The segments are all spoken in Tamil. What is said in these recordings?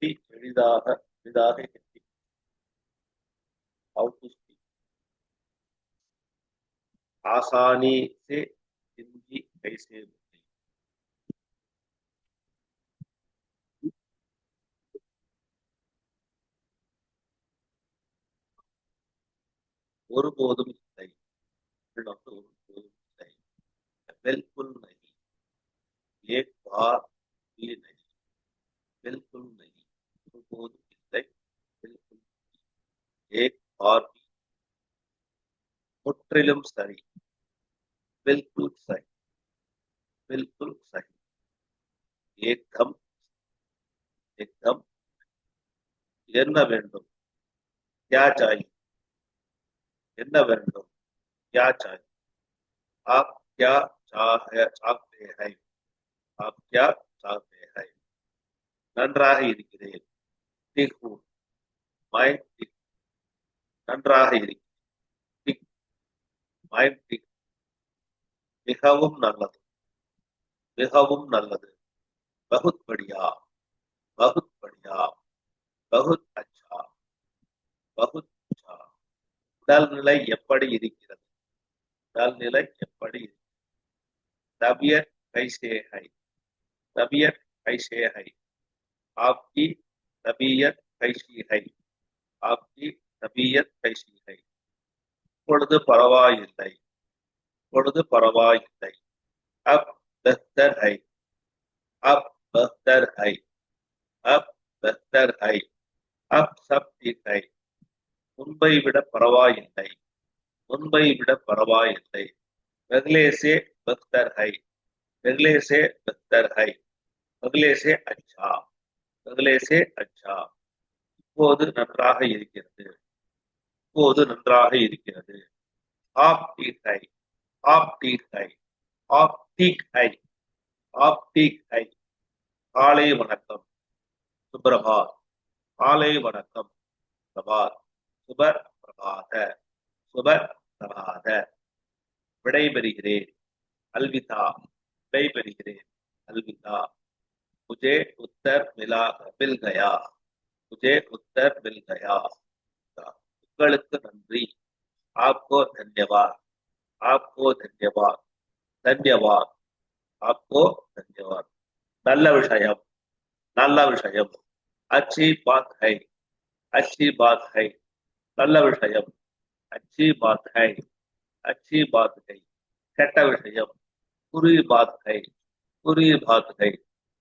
ஹிந்தி எளிதாக எளிதாக ஹிந்தி हाउ टू स्पीक आसानी से हिंदी कैसे बोले ஒருபோதும் இல்லை உள்ள வந்து ஒருபோதும் இல்லை बिल्कुल नहीं एक बार भी नहीं बिल्कुल नहीं ஒருபோதும் இல்லை बिल्कुल नहीं एक बार भी முற்றிலும் சரி बिल्कुल सही बिल्कुल सही एकदम एकदम என்ன வேண்டும் क्या चाहिए என்ன வேண்டும் क्या चाहिए आप क्या चाह चाहते हैं आप क्या चाहते हैं நன்றாக இருக்கிறேன் ठीक हूँ मैं ठीक நன்றாக இருக்கிறேன் ठीक मैं ठीक மிகவும் நல்லது மிகவும் நல்லது बहुत बढ़िया बहुत बढ़िया बहुत अच्छा बहुत अच्छा உடல்நிலை எப்படி இருக்கிறது உடல்நிலை எப்படி இருக்கிறது तबीयत कैसे है तबीयत कैसे है आपकी நபியத் கைஷீகை ஆப்தி நபியத் கைஷீகை பொழுது பரவாயில்லை. பொழுது பரவாயில்லை. அப் பெஹ்தர் ஹை அப் பெஹ்தர் ஹை அப் பெஹ்தர் ஹை அப் சப்தி ஹை முன்பை விட பரவாயில்லை. முன்பை விட பரவாயில்லை. பகலேசே பெஹ்தர் ஹை பகலேசே பெஹ்தர் ஹை பகலேசே அச்சா சகலேசே அச்சா. இப்போது நன்றாக இருக்கிறது. இப்போது நன்றாக இருக்கிறது. ஆப் ஆப்டிக் ஐ ஆப்டிக் ஐ ஆப்டிக் ஐ ஆப்டிக் ஐ காலை வணக்கம். சுப்ரபாத். காலை வணக்கம். பிரபாத் சுபர் பிரபாத சுபர் பிரபாத விடைபெறுகிறேன். அல்விதா. விடைபெறுகிறேன். அல்விதா. मुझे उत्तर मिला मिल गया मुझे उत्तर मिल गया உங்களுக்கு நன்றி आपको धन्यवाद आपको धन्यवाद धन्यवाद आपको धन्यवाद நல்ல விஷயம் நல்ல விஷயம் अच्छी बात है अच्छी बात है நல்ல விஷயம் अच्छी बात है अच्छी बात है கெட்ட விஷயம் बुरी बात है बुरी बात है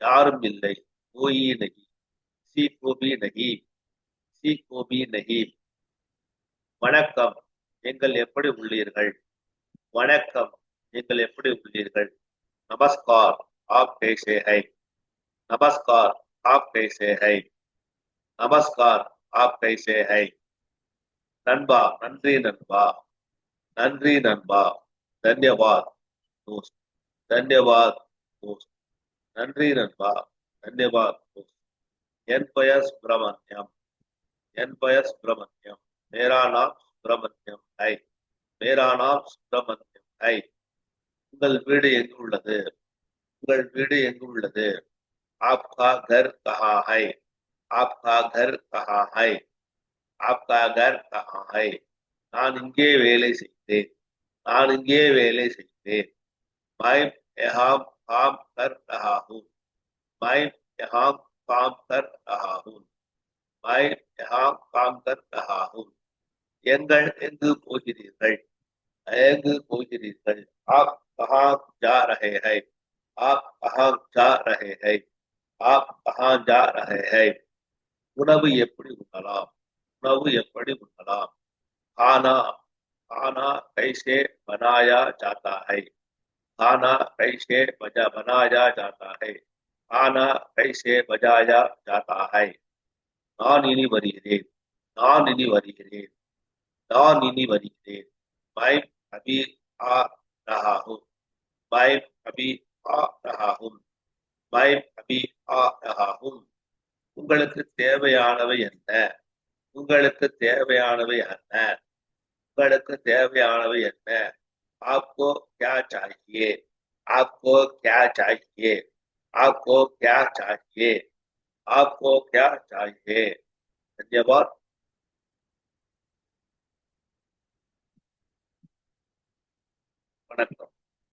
யாரும் இல்லை. கோயி நகி. சி கோபி நகி. சி கோபி நகி. வணக்கம். நீங்கள் எப்படி உள்ளீர்கள்? வணக்கம். நீங்கள் எப்படி உள்ளீர்கள்? நமஸ்கார். ஆப் கேசே ஹை. நமஸ்கார். ஆப் கேசே ஹை. நமஸ்கார். ஆப் கேசே ஹை. நண்பா நன்றி நண்பா. நன்றி நண்பா. தன்யவாத். தன்யவாத் நன்றி நண்பா. தன்யவாத் என் பெயர் சுப்பிரமணியம். என் பெயர் சுப்பிரமணியம். மேரா நாம் சுப்பிரமணியம். ஐ. மேரா நாம் சுப்பிரமணியம். ஐ. உங்கள் வீடு எங்கு உள்ளது? உங்கள் வீடு எங்கு உள்ளது? ஆப்கா கர் கஹா ஹை. ஆப்கா கர் கஹா ஹை. ஆப்கா கர் கஹா ஹை. நான் இங்கே வேலை செய்தேன். நான் இங்கே வேலை செய்தேன். மை எஹாம் काम कर रहा हूँ मैं यहाँ काम कर रहा हूँ मैं यहाँ काम कर रहा हूँ எங்கள் எங்கு போகிறீர்கள் எங்கு போகிறீர்கள் आप कहाँ जा रहे हैं आप कहाँ जा रहे हैं आप कहाँ जा रहे हैं உணவு எப்படி உண்ணலாம் உணவு எப்படி உண்ணலாம் खाना खाना कैसे बनाया जाता है ஆனா கைஷே பஜா பனாயா ஜாத்தாகை. ஆனா கைஷே பஜாயா ஜாத்தாகை. நான் இனி வருகிறேன். நான் இனி வருகிறேன். நான் இனி வருகிறேன். மைம் அபி ஆ ரஹாஹு மைம் அபி ஆ ரஹாஹும். மைம் அபி ஆ ரஹாஹும். உங்களுக்கு தேவையானவை என்ன? உங்களுக்கு தேவையானவை என்ன? உங்களுக்கு தேவையானவை என்ன? आपको क्या चाहिए आपको क्या चाहिए आपको क्या चाहिए आपको क्या चाहिए धन्यवाद வணக்கம்